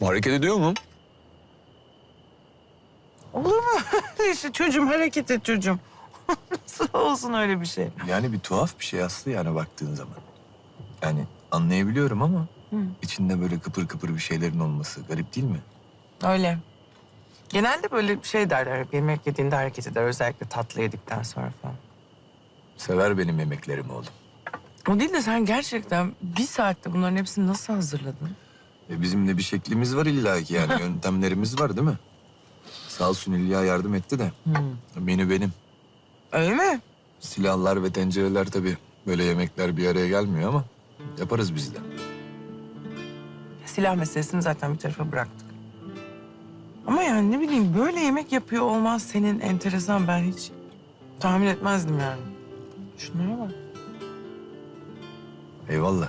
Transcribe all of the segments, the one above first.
Hareket ediyor mu? Olur mu? işte çocuğum hareket et çocuğum. Nasıl olsun öyle bir şey? Yani bir tuhaf bir şey Aslı yani baktığın zaman. Yani anlayabiliyorum ama Hı. içinde böyle kıpır kıpır bir şeylerin olması garip değil mi? Öyle. Genelde böyle şey derler. Yemek yediğinde hareket eder. Özellikle tatlı yedikten sonra falan. Sever benim yemeklerimi oğlum. O değil de sen gerçekten bir saatte bunların hepsini nasıl hazırladın? E bizim de bir şeklimiz var illa ki yani yöntemlerimiz var değil mi? Sağ olsun İlya yardım etti de. Menü benim. Öyle mi? Silahlar ve tencereler tabii. Böyle yemekler bir araya gelmiyor ama yaparız biz de. Silah meselesini zaten bir tarafa bıraktık. Ama yani ne bileyim böyle yemek yapıyor olmaz senin enteresan ben hiç tahmin etmezdim yani. Şunlara bak. Eyvallah.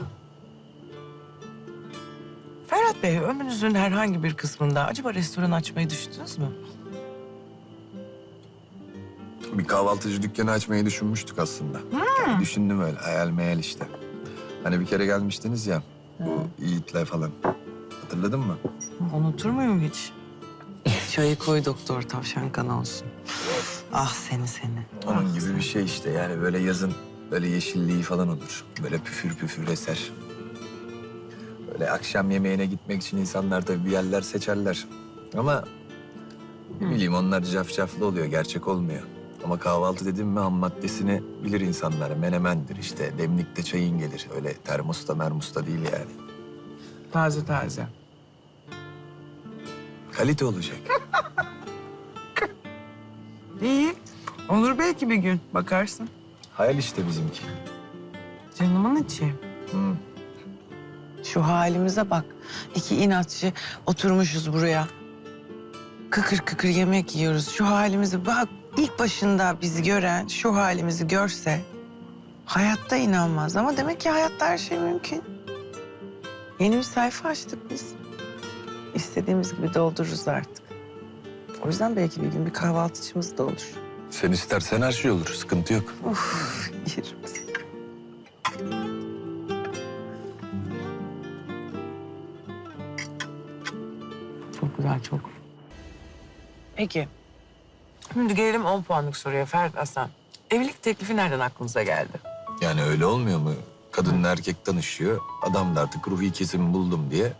Ferhat Bey ömrünüzün herhangi bir kısmında acaba restoran açmayı düşündünüz mü? Bir kahvaltıcı dükkanı açmayı düşünmüştük aslında. Yani düşündüm öyle hayal meyal işte. Hani bir kere gelmiştiniz ya bu Yiğit'le falan. Hatırladın mı? Unutur muyum hiç? Çayı koy doktor tavşan kanı olsun. Ah seni seni. Onun gibi bir şey işte yani böyle yazın böyle yeşilliği falan olur. Böyle püfür püfür eser. Böyle akşam yemeğine gitmek için insanlar tabii bir yerler seçerler. Ama ne bileyim onlar cafcaflı oluyor, gerçek olmuyor. Ama kahvaltı dedim mi ham maddesini bilir insanlar. Menemendir işte, demlikte çayın gelir. Öyle termosta mermusta değil yani. Taze taze. Kalite olacak. İyi. Olur belki bir gün bakarsın. Hayal işte bizimki. Canımın içi. Hı. Şu halimize bak. İki inatçı oturmuşuz buraya. Kıkır kıkır yemek yiyoruz. Şu halimizi bak. ilk başında bizi gören şu halimizi görse hayatta inanmaz. Ama demek ki hayatta her şey mümkün. Yeni bir sayfa açtık biz. İstediğimiz gibi doldururuz artık. O yüzden belki bir gün bir kahvaltıcımız da olur. Sen istersen her şey olur, sıkıntı yok. Uf, yerim güzel, çok. Peki. Şimdi gelelim 10 puanlık soruya Ferhat Aslan. Evlilik teklifi nereden aklınıza geldi? Yani öyle olmuyor mu? Kadınla erkek tanışıyor. Adam da artık ruhi kesim buldum diye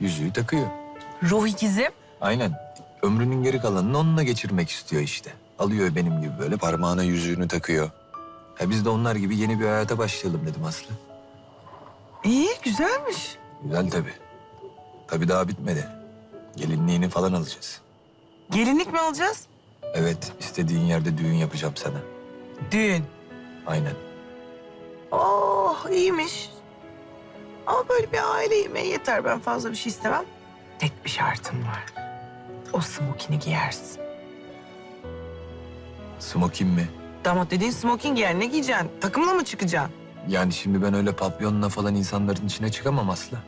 yüzüğü takıyor. Ruh ikizim. Aynen. Ömrünün geri kalanını onunla geçirmek istiyor işte. Alıyor benim gibi böyle parmağına yüzüğünü takıyor. Ha biz de onlar gibi yeni bir hayata başlayalım dedim Aslı. İyi, güzelmiş. Güzel tabii. Tabii daha bitmedi. Gelinliğini falan alacağız. Gelinlik mi alacağız? Evet, istediğin yerde düğün yapacağım sana. Düğün. Aynen. Oh, iyiymiş. Ama böyle bir aile yemeği yeter. Ben fazla bir şey istemem. Tek bir şartım var. O smokini giyersin. Smokin mi? Damat dediğin smoking giyer. Ne giyeceksin? Takımla mı çıkacaksın? Yani şimdi ben öyle papyonla falan insanların içine çıkamam Aslı.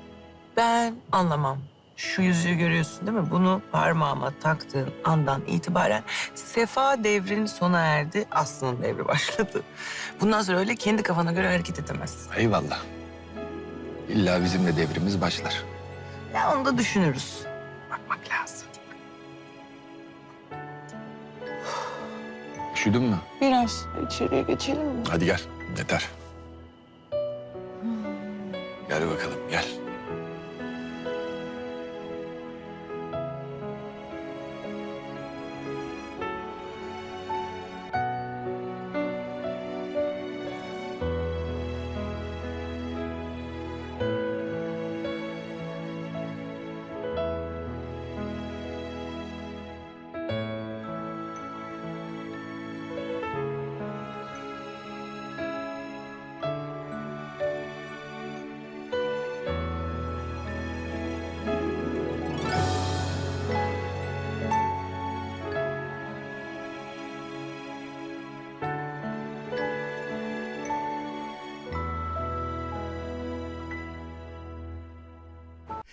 Ben anlamam. Şu yüzüğü görüyorsun değil mi? Bunu parmağıma taktığın andan itibaren sefa devrinin sona erdi. Aslı'nın devri başladı. Bundan sonra öyle kendi kafana göre hareket edemezsin. Eyvallah. İlla bizim de devrimiz başlar. Ya onu da düşünürüz. Bakmak lazım. Üşüdün mü? Biraz içeriye geçelim mi? Hadi gel. Yeter. Gel bakalım